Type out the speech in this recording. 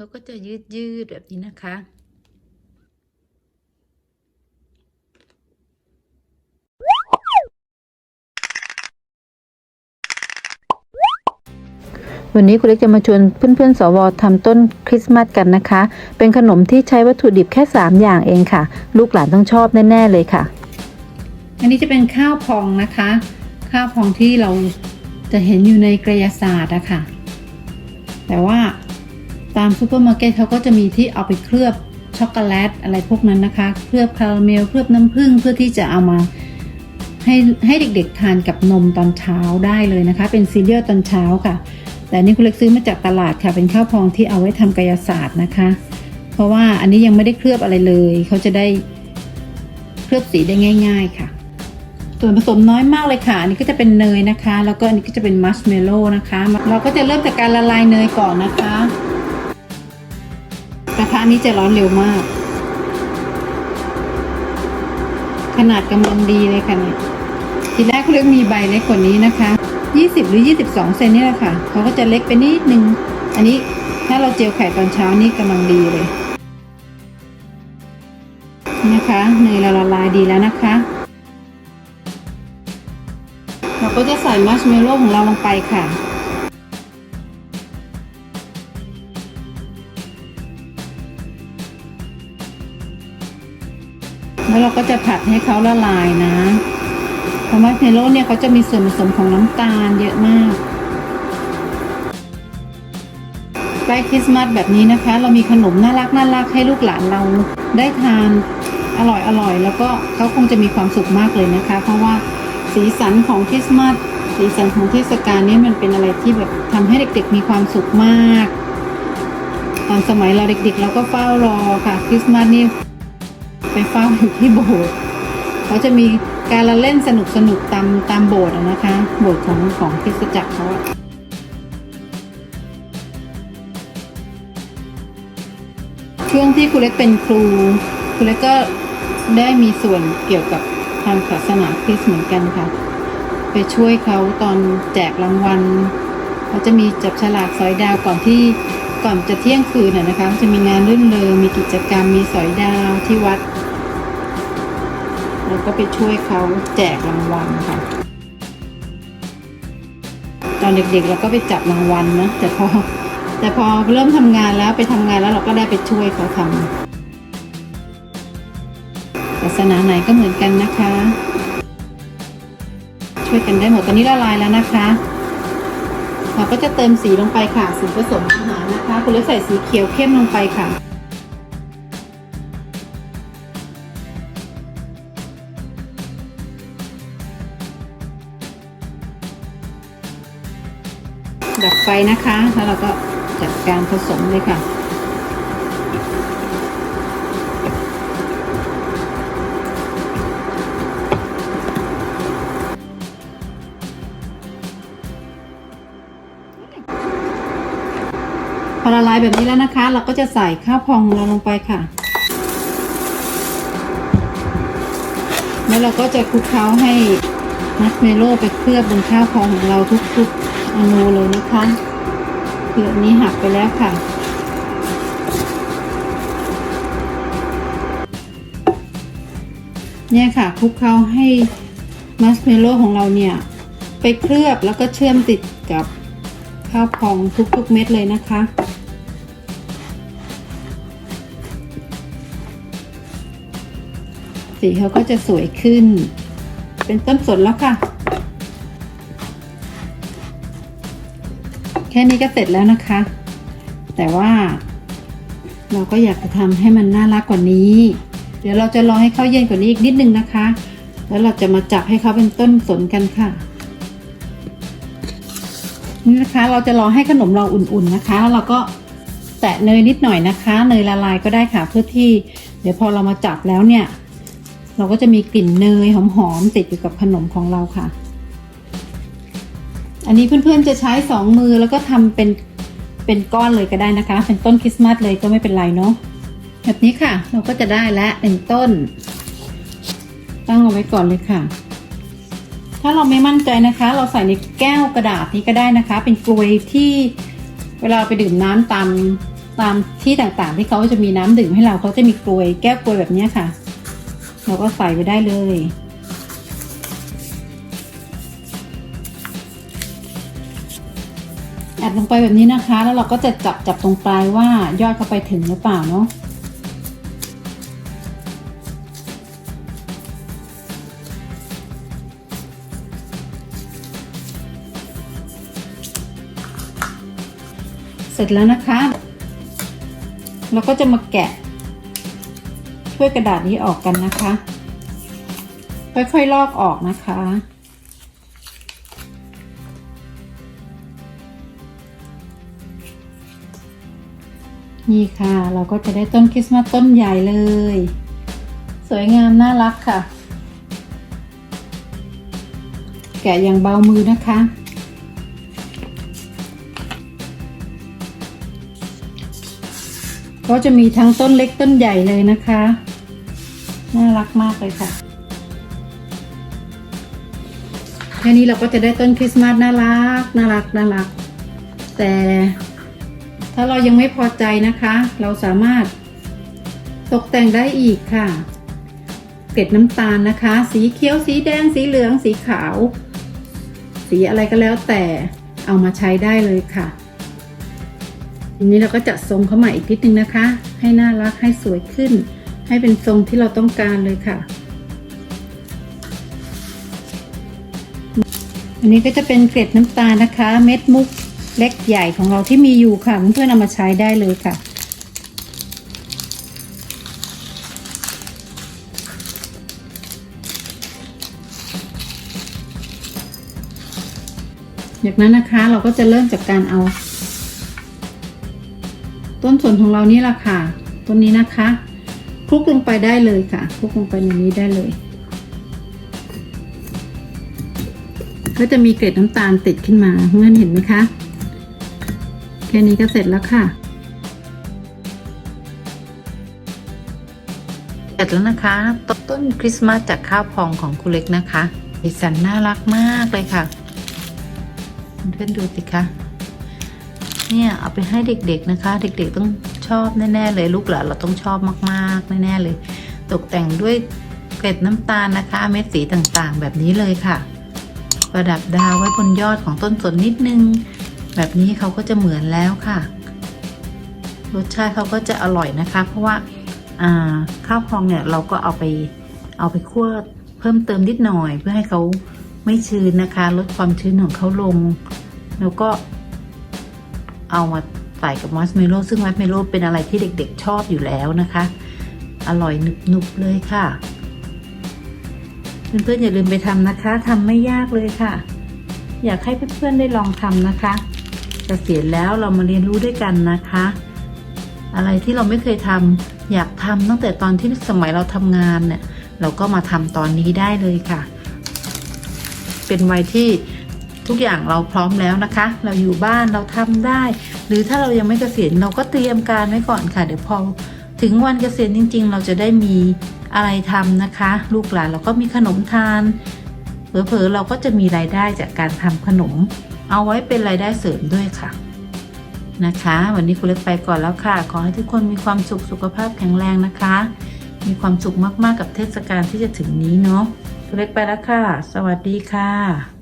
เขาก็จะยืดยืดแบบนี้นะคะ วันนี้คุณเล็กจะมาชวนเพื่อนๆ สวทำต้นคริสต์มาสกันนะคะ เป็นขนมที่ใช้วัตถุดิบแค่ 3 อย่างเองค่ะ ลูกหลานต้องชอบแน่ ๆ เลยค่ะ อันนี้จะเป็นข้าวพองนะคะ ข้าวพองที่เราจะเห็นอยู่ในกระยาศาสตร์อะค่ะ แต่ว่า ตามซูเปอร์มาร์เก็ตเขาก็จะมีที่เอาไปเคลือบช็อกโกแลตอะไรพวกนั้นนะคะ เคลือบคาราเมล เคลือบน้ำผึ้งเพื่อที่จะเอามาให้ให้เด็กๆทานกับนมตอนเช้าได้เลยนะคะ เป็นซีเรียลตอนเช้าค่ะ แต่นี่คุณเล็กซื้อมาจากตลาดค่ะ เป็นข้าวพองที่เอาไว้ทำกายศาสตร์นะคะ เพราะว่าอันนี้ยังไม่ได้เคลือบอะไรเลย เขาจะได้เคลือบสีได้ง่าย ๆค่ะ ส่วนผสมน้อยมากเลยค่ะ อันนี้ก็จะเป็นเนยนะคะ แล้วก็อันนี้ก็จะเป็นมัชเมลโล่นะคะ เราก็จะเริ่มจากการละลายเนยก่อนนะคะ กระทะนี้จะร้อนเร็วมาก ขนาดกำลังดีเลยค่ะเนี่ยทีแรกเขาเรียกมีใบเล็กกว่านี้นะคะ 20 หรือ 22 เซนนี่แหละค่ะเขาก็จะเล็กไปนิดนึง อันนี้ถ้าเราเจียวไข่ตอนเช้านี่กำลังดีเลยนี่นะคะเนยเราละลายดีแล้วนะคะ เราก็จะใส่มัชเมลโล่ของเราลงไปค่ะ แล้วเราก็จะผัดให้เขาละลายนะ เพราะมัชเมโล่เนี่ยเขาจะมีส่วนผสมของน้ำตาลเยอะมากใกล้คริสต์มาสแบบนี้นะคะ เรามีขนมน่ารักน่ารักให้ลูกหลานเราได้ทานอร่อยอร่อย แล้วก็เขาคงจะมีความสุขมากเลยนะคะ เพราะว่าสีสันของคริสต์มาสสีสันของเทศกาลนี้มันเป็นอะไรที่แบบทำให้เด็กๆมีความสุขมาก ตอนสมัยเราเด็กๆ เราก็เฝ้ารอค่ะคริสต์มาสนี่ ไปเฝ้าอยู่ที่โบสถ์เขาจะมีการละเล่นสนุกสนุกตามตามโบสถ์นะคะ โบสถ์ของของคริสตจักรเขาอะช่วงที่คุณเล็กเป็นครูคุณเล็กก็ได้มีส่วนเกี่ยวกับทางศาสนาคริสต์เหมือนกันค่ะ ไปช่วยเขาตอนแจกรางวัลเขาจะมีจับฉลากสอยดาวก่อนที่ ก่อนจะเที่ยงคืนน่ะนะคะจะมีงานรื่นเริงมีกิจกรรมมีสอยดาวที่วัดแล้วก็ไปช่วยเขาแจกรางวัลค่ะ ตอนเด็กๆเราก็ไปจับรางวัลนะแต่พอแต่พอเริ่มทำงานแล้วไปทำงานแล้วเราก็ได้ไปช่วยเขาทำศาสนาไหนก็เหมือนกันนะคะ ช่วยกันได้หมดตอนนี้ละลายแล้วนะคะ เราก็จะเติมสีลงไปค่ะสีผสมอาหารนะคะคุณเล็กใส่สีเขียวเข้มลงไปค่ะดับไฟนะคะ แล้วเราก็จัดการผสมเลยค่ะ ลายแบบนี้แล้วนะคะ เราก็จะใส่ข้าวพองของเราลงไปค่ะ แล้วเราก็จะคลุกเคล้าให้มัชเมโล่ไปเคลือบบนข้าวพองของเราทุกๆอนูเลยนะคะเคืออันนี้หักไปแล้วค่ะเนี่ยค่ะคลุกเคล้าให้มัชเมโล่ของเราเนี่ย ไปเคลือบแล้วก็เชื่อมติดกับข้าวพองทุกๆเม็ดเลยนะคะ สีเขาก็จะสวยขึ้น เป็นต้นสนแล้วค่ะ แค่นี้ก็เสร็จแล้วนะคะ แต่ว่าเราก็อยากจะทำให้มันน่ารักกว่านี้ เดี๋ยวเราจะรอให้เขาเย็นกว่านี้อีกนิดนึงนะคะ แล้วเราจะมาจับให้เขาเป็นต้นสนกันค่ะ นี่นะคะ เราจะรอให้ขนมเราอุ่นๆนะคะ แล้วเราก็แตะเนยนิดหน่อยนะคะ เนยละลายก็ได้ค่ะเพื่อที่ เดี๋ยวพอเรามาจับแล้วเนี่ย เราก็จะมีกลิ่นเนยหอมๆติดอยู่กับขนมของเราค่ะ อันนี้เพื่อนๆจะใช้สองมือแล้วก็ทำเป็นเป็นก้อนเลยก็ได้นะคะ เป็นต้นคริสต์มาสเลยก็ไม่เป็นไรเนาะแบบนี้ค่ะ เราก็จะได้แล้วหนึ่งต้น ตั้งเอาไว้ก่อนเลยค่ะถ้าเราไม่มั่นใจนะคะ เราใส่ในแก้วกระดาษนี้ก็ได้นะคะ เป็นกลวยที่เวลาไปดื่มน้ำตามตามที่ต่างๆ ที่เขาจะมีน้ำดื่มให้เราเขาจะมีกลวยแก้วกลวยแบบนี้ค่ะ เราก็ใส่ไปได้เลย อัดลงไปแบบนี้นะคะ แล้วเราก็จะจับจับตรงปลายว่ายอดเข้าไปถึงหรือเปล่าเนาะเสร็จแล้วนะคะ เราก็จะมาแกะ ถ้วยกระดาษนี้ออกกันนะคะ ค่อยๆลอกออกนะคะ นี่ค่ะเราก็จะได้ต้นคริสต์มาสต้นใหญ่เลย สวยงามน่ารักค่ะ แกะอย่างเบามือนะคะก็จะมีทั้งต้นเล็กต้นใหญ่เลยนะคะ น่ารักมากเลยค่ะแค่นี้เราก็จะได้ต้นคริสต์มาสน่ารักน่ารักน่ารัก แต่ถ้าเรายังไม่พอใจนะคะ เราสามารถตกแต่งได้อีกค่ะ เกล็ดน้ำตาลนะคะ สีเขียวสีแดงสีเหลืองสีขาว สีอะไรก็แล้วแต่เอามาใช้ได้เลยค่ะทีนี้เราก็จัดทรงเข้ามาอีกนิดนึงนะคะ ให้น่ารักให้สวยขึ้น ให้เป็นทรงที่เราต้องการเลยค่ะ อันนี้ก็จะเป็นเกล็ดน้ำตาลนะคะ เม็ดมุกเล็กใหญ่ของเราที่มีอยู่ค่ะเพื่อนๆเอามาใช้ได้เลยค่ะจากนั้นนะคะเราก็จะเริ่มจากการเอา ต้นส่วนของเรานี่แหละค่ะ ต้นนี้นะคะ คลุกลงไปได้เลยค่ะคลุกลงไปในนี้ได้เลย ก็จะมีเกล็ดน้ำตาลติดขึ้นมาเพื่อนเห็นไหมคะ แค่นี้ก็เสร็จแล้วค่ะ เสร็จแล้วนะคะ ต้นคริสต์มาสจากข้าวพองของคุณเล็กนะคะสีสันน่ารักมากเลยค่ะ เพื่อนๆดูสิคะเนี่ยเอาไปให้เด็กๆนะคะ เด็กๆต้อง ชอบแน่ๆเลยลูกหลานเราต้องชอบมากๆแน่ๆเลย ตกแต่งด้วยเกล็ดน้ำตาลนะคะ เม็ดสีต่างๆ แบบนี้เลยค่ะ ประดับดาวไว้บนยอดของต้นสนนิดนึง แบบนี้เขาก็จะเหมือนแล้วค่ะ รสชาติเขาก็จะอร่อยนะคะ เพราะว่าอ่าข้าวพองเนี่ยเราก็เอาไปเอาไปคั่วเพิ่มเติมนิดหน่อย เพื่อให้เขาไม่ชื้นนะคะ ลดความชื้นของเขาลง แล้วก็เอามา ใส่กับมัสเมโลซึ่งมัสเมโลเป็นอะไรที่เด็กๆชอบอยู่แล้วนะคะ อร่อยหนุบๆเลยค่ะ เพื่อนๆอย่าลืมไปทำนะคะทำไม่ยากเลยค่ะ อยากให้เพื่อนๆได้ลองทำนะคะเกษียณแล้วเรามาเรียนรู้ด้วยกันนะคะ อะไรที่เราไม่เคยทำอยากทำตั้งแต่ตอนที่สมัยเราทำงานเนี่ย เราก็มาทำตอนนี้ได้เลยค่ะ เป็นวัยที่ ทุกอย่างเราพร้อมแล้วนะคะ เราอยู่บ้านเราทำได้ หรือถ้าเรายังไม่เกษียณเราก็เตรียมการไว้ก่อนค่ะ เดี๋ยวพอถึงวันเกษียณจริง ๆ เราจะได้มีอะไรทำนะคะ ลูกหลานเราก็มีขนมทานเผลอๆเราก็จะมีรายได้จากการทำขนม เอาไว้เป็นรายได้เสริมด้วยค่ะนะคะ วันนี้คุณเล็กไปก่อนแล้วค่ะ ขอให้ทุกคนมีความสุขสุขภาพแข็งแรงนะคะ มีความสุขมากๆกับเทศกาลที่จะถึงนี้เนาะคุณเล็กไปแล้วค่ะ สวัสดีค่ะ